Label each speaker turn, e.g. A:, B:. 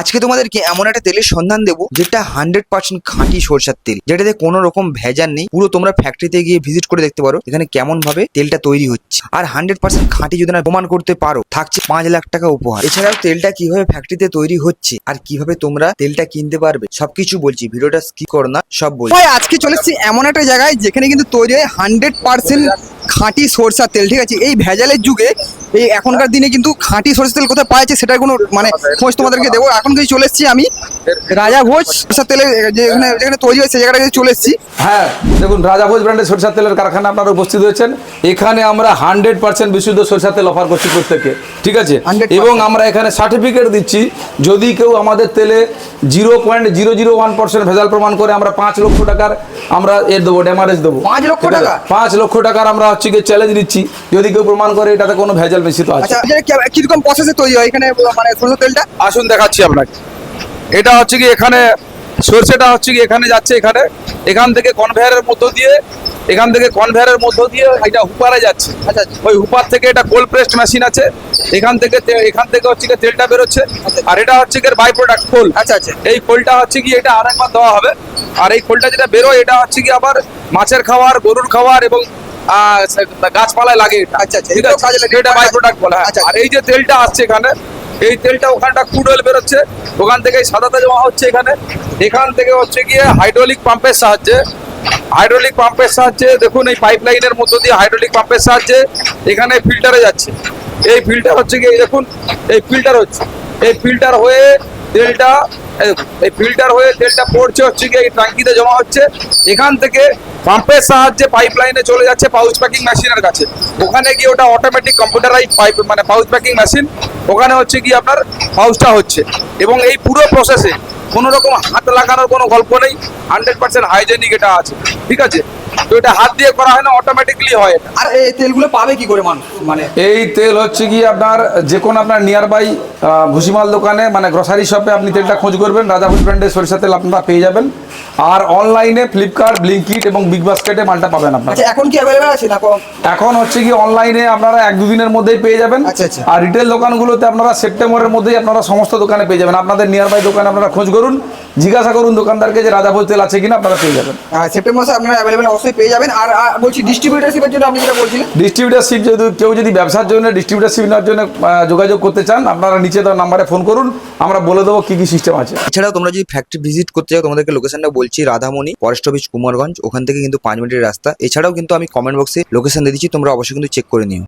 A: আজকে তোমাদেরকে এমন একটা তেলের সন্ধান দেবো, যেটা হান্ড্রেড পার্সেন্ট খাঁটি সরষার তেল। যেটাতে কোনো রকম ভেজাল নেই, পুরো তোমরা ফ্যাক্টরিতে গিয়ে ভিজিট করে দেখতে পারো, এখানে কেমন ভাবে তেলটা তৈরি হচ্ছে। আর হান্ড্রেড পার্সেন্ট খাঁটি যদি না প্রমাণ করতে পারো, থাকছে পাঁচ লাখ টাকা উপহার। এছাড়াও তেলটা কীভাবে ফ্যাক্টরিতে তৈরি হচ্ছে, আর কীভাবে তোমরা তেলটা কিনতে পারবে, সবকিছু বলছি। ভিডিওটা স্কিপ করো না, সব বলছি।
B: আজকে চলে এসেছি এমন একটা জায়গায়, যেখানে কিন্তু তৈরি হয় হান্ড্রেড পার্সেন্ট খাঁটি সরষার তেল ঠিক আছে? এই ভেজালের যুগে এই এখনকার দিনে কিন্তু খাঁটি সরষের তেল কোথায় পাওয়া যাচ্ছে সেটার কোনো মানে খোঁজ তোমাদেরকে দেবো। এখন কিন্তু চলে এসেছি আমি রাজা ভোজ সরষার তেলের যেখানে যেখানে তৈরি হয় সেই জায়গাটা চলে এসেছি।
C: হ্যাঁ দেখুন রাজা ভোজ ব্র্যান্ডের সরষার তেলের কারখানা আপনারা উপস্থিত হয়েছেন। এখানে আমরা হান্ড্রেড পার্সেন্ট বিশুদ্ধ সরষার তেল অফার করছি প্রত্যেককে ঠিক আছে?
B: 100%
C: এবং আমরা এখানে সার্টিফিকেট দিচ্ছি যদি কেউ আমাদের তেলে zero point zero zero one percent ভেজাল প্রমাণ করে আমরা পাঁচ লক্ষ টাকার আমরা এর দেবো ড্যামারেজ দেবো।
B: পাঁচ লক্ষ টাকা?
C: পাঁচ লক্ষ টাকার আমরা হচ্ছে গিয়ে চ্যালেঞ্জ দিচ্ছি যদি কেউ প্রমাণ করে এটাতে কোনো ভেজাল বেশি তো আছে।
B: আচ্ছা কীরকম প্রসেসে তৈরি হয়? এখানে মানে সরষের তেলটা?
C: আসুন দেখাচ্ছি আপনাকে। এটা হচ্ছে কি এখানে সরষেটা হচ্ছে কি এখানে যাচ্ছে এখানে। এখান থেকে কনভেয়ারের মধ্য দিয়ে এখান থেকে কনভেয়ারের মধ্য দিয়ে এটা হুপারে যাচ্ছে।
B: আচ্ছা।
C: ওই হুপার থেকে এটা কোল্ড প্রেসড মেশিন আছে। এখান থেকে এখান থেকে হচ্ছে কি তেলটা বেরোচ্ছে। আর এটা হচ্ছে কি বাই প্রোডাক্ট খোল।
B: আচ্ছা আচ্ছা।
C: এই খোলটা হচ্ছে কি এটা আরেকবার দেওয়া হবে। আর এই খোলটা যেটা বেরোয় এটা হচ্ছে কি আবার মাছের খাবার গরুর খাবার এবং গাছপালায় লাগে এটা।
B: আচ্ছা, আচ্ছা,
C: ঠিক
B: কাজে লাগে।
C: এটা বাই প্রোডাক্ট বলা হয়।
B: আচ্ছা।
C: আর এই যে তেলটা আসছে এখানে এই তেলটা ওখানটা ক্রুড অয়েল বেরোচ্ছে। ওখান থেকে সাদাতে জমা হচ্ছে এখানে। এখান থেকে হচ্ছে গিয়ে হাইড্রোলিক পাম্পের সাহায্যে হাইড্রোলিক পাম্পের সাহায্যে দেখুন এই পাইপ লাইনের মধ্য দিয়ে হাইড্রোলিক পাম্পের সাহায্যে এখানে ফিল্টারে যাচ্ছে। এই ফিল্টার হচ্ছে গিয়ে দেখুন, এই ফিল্টার হচ্ছে, এই ফিল্টার হয়ে তেলটা এই- ফিল্টার হয়ে তেলটা পড়ছে হচ্ছে গিয়ে ট্যাঙ্কিতে জমা হচ্ছে। এখান থেকে পাম্পের সাহায্যে পাইপ লাইনে চলে যাচ্ছে পাউচ প্যাকিং মেশিনের কাছে। ওখানে গিয়ে ওটা অটোমেটিক কম্পিউটারাইজ পাইপ মানে পাউচ প্যাকিং মেশিন ওখানে হচ্ছে কি আপনার পাউচটা হচ্ছে। এবং এই পুরো প্রসেসে কোনো রকম হাত লাগানোর কোনো গল্প নেই হান্ড্রেড পার্সেন্ট হাইজেনিক এটা আছে। ঠিক আছে? তো এটা হাত দিয়ে করা হয় না অটোমেটিকলি হয়
B: আর এই তেলগুলো পাবে কি করে মানুষ মানে?
C: এই তেল হচ্ছে কি আপনার যে কোনো আপনার নিয়ার বাই ভুসিমাল দোকানে মানে গ্রসারি শপে আপনি তেলটা খোঁজ করবেন রাজাভুজ ব্র্যান্ডের সরিষা তেল আপনারা পেয়ে যাবেন। আর অনলাইনে ফ্লিপকার্ট ব্লিঙ্কিট এবং বিগ বাস্কেটে মালটা পাবেন আপনারা।
B: আচ্ছা এখন কি অ্যাভেলেবেল আছে না
C: এখন হচ্ছে কি অনলাইনে আপনারা এক দুদিনের মধ্যেই পেয়ে যাবেন।
B: আচ্ছা, আচ্ছা।
C: আর রিটেল দোকানগুলোতে আপনারা সেপ্টেম্বরের মধ্যেই আপনারা সমস্ত দোকানে পেয়ে যাবেন। আপনাদের নিয়ার বাই দোকানে আপনারা খোঁজ করুন। জিজ্ঞাসা করুন দোকানদারকে যে রাজাভোজ তেল আছে কিনা আপনারা পেয়ে যাবেন।
B: আর সেপ্টেম্বর মাসে আপনারা অ্যাভেলেবেল অবশ্যই পেয়ে যাবেন। আর আর বলছি ডিস্ট্রিবিউটারশিপের জন্য আপনি যেটা বলছিলেন।
C: ডিস্ট্রিবিউটারশিপ যদি কেউ যদি ব্যবসার জন্য ডিস্ট্রিবিউটারশিপ নেওয়ার জন্য যোগাযোগ করতে চান আপনারা নিচে দেওয়া নাম্বারে ফোন করুন আমরা বলে দেবো কি কি সিস্টেম আছে।
A: এছাড়াও তোমরা যদি ফ্যাক্টরি ভিজিট করতে চাও তোমাদেরকে লোকেশনটা বলছি রাধামণি ফরেস্ট অফিস কুমারগঞ্জ ওখান থেকে কিন্তু পাঁচ মিনিটের রাস্তা। এছাড়াও কিন্তু আমি কমেন্ট বক্সে লোকেশন দিয়ে দিচ্ছি তোমরা অবশ্যই কিন্তু চেক করে নিও।